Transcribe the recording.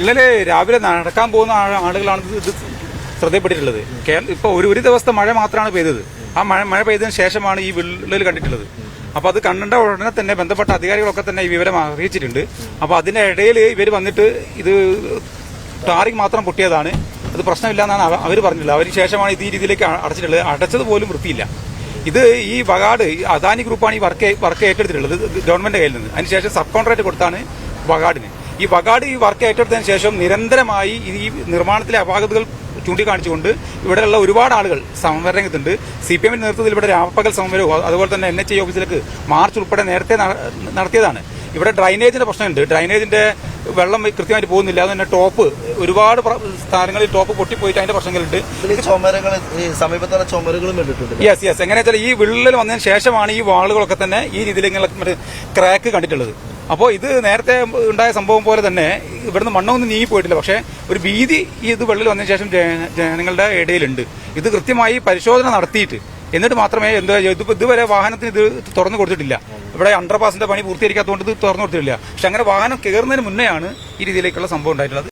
വിള്ളൽ രാവിലെ നടക്കാൻ പോകുന്ന ആളുകളാണ് ഇത് ശ്രദ്ധപ്പെട്ടിട്ടുള്ളത് കേരള ഇപ്പൊ ഒരു ഒരു ദിവസത്തെ മഴ മാത്രമാണ് പെയ്തത്. ആ മഴ മഴ പെയ്തതിനു ശേഷമാണ് ഈ വിള്ളൽ കണ്ടിട്ടുള്ളത്. അപ്പൊ അത് കണ്ട ഉടനെ തന്നെ ബന്ധപ്പെട്ട അധികാരികളൊക്കെ തന്നെ ഈ വിവരം അറിയിച്ചിട്ടുണ്ട്. അപ്പൊ അതിന്റെ ഇടയിൽ ഇവർ വന്നിട്ട് ഇത് ടാറിങ് മാത്രം പൊട്ടിയതാണ്. അത് പ്രശ്നമില്ല എന്നാണ് അവർ പറഞ്ഞിട്ടുള്ളത്. അവർ ശേഷമാണ് ഇത് ഈ രീതിയിലേക്ക് അടച്ചിട്ടുള്ളത്. അടച്ചത് പോലും വൃത്തിയില്ല. ഇത് ഈ വകാട് അദാനി ഗ്രൂപ്പാണ് ഈ വർക്ക് വർക്ക് ഏറ്റെടുത്തിട്ടുള്ളത്. ഗവൺമെന്റ് കയ്യിൽ നിന്ന് അതിനുശേഷം സബ് കോൺട്രാക്ട് കൊടുത്താണ് വകാടിന് ഈ വകാട് ഈ വർക്ക് ഏറ്റെടുത്തതിന് ശേഷം നിരന്തരമായി ഈ നിർമ്മാണത്തിലെ അപാകതകൾ ചൂണ്ടിക്കാണിച്ചുകൊണ്ട് ഇവിടെയുള്ള ഒരുപാട് ആളുകൾ സമരരംഗത്തുണ്ട്. സി പി എമ്മിന്റെ നേതൃത്വത്തിൽ ഇവിടെ രാപ്പകൽ സമരവും അതുപോലെ തന്നെ എൻ എച്ച് ഐ ഓഫീസിലേക്ക് മാർച്ച് ഉൾപ്പെടെ നേരത്തെ നട- നടത്തിയതാണ്. ഇവിടെ ഡ്രൈനേജിന്റെ പ്രശ്നമുണ്ട്. ഡ്രൈനേജിന്റെ വെള്ളം കൃത്യമായിട്ട് പോകുന്നില്ല. അതുതന്നെ ടോപ്പ് ഒരുപാട് സ്ഥലങ്ങളിൽ ടോപ്പ് പൊട്ടിപ്പോയിട്ട് അതിന്റെ പ്രശ്നങ്ങളുണ്ട്. ചുമരുകൾ സമീപത്തുള്ള ചുമരുകളും യെസ് യെസ് എങ്ങനെയാ വെച്ചാൽ ഈ വിള്ളൽ വന്നതിന് ശേഷമാണ് ഈ വാളുകളൊക്കെ തന്നെ ഈ രീതിയിൽ ഇങ്ങനെ ക്രാക്ക് കണ്ടിട്ടുള്ളത്. അപ്പോൾ ഇത് നേരത്തെ ഉണ്ടായ സംഭവം പോലെ തന്നെ ഇവിടുന്ന് മണ്ണൊന്നും നീങ്ങി പോയിട്ടില്ല. പക്ഷേ ഒരു ഭീതി ഈ ഇത് വെള്ളിൽ വന്നതിന് ശേഷം ജന- ജനങ്ങളുടെ ഇടയിലുണ്ട്. ഇത് കൃത്യമായി പരിശോധന നടത്തിയിട്ട് എന്നിട്ട് മാത്രമേ എന്താ ഇതിപ്പോൾ ഇതുവരെ വാഹനത്തിന് ഇത് തുറന്നു കൊടുത്തിട്ടില്ല. ഇവിടെ അണ്ടർപാസിന്റെ പണി പൂർത്തീകരിക്കാത്തതുകൊണ്ട് ഇത് തുറന്നു കൊടുത്തിട്ടില്ല. പക്ഷെ അങ്ങനെ വാഹനം കയറുന്നതിന് മുന്നെയാണ് ഈ രീതിയിലേക്കുള്ള സംഭവം ഉണ്ടായിട്ടുള്ളത്.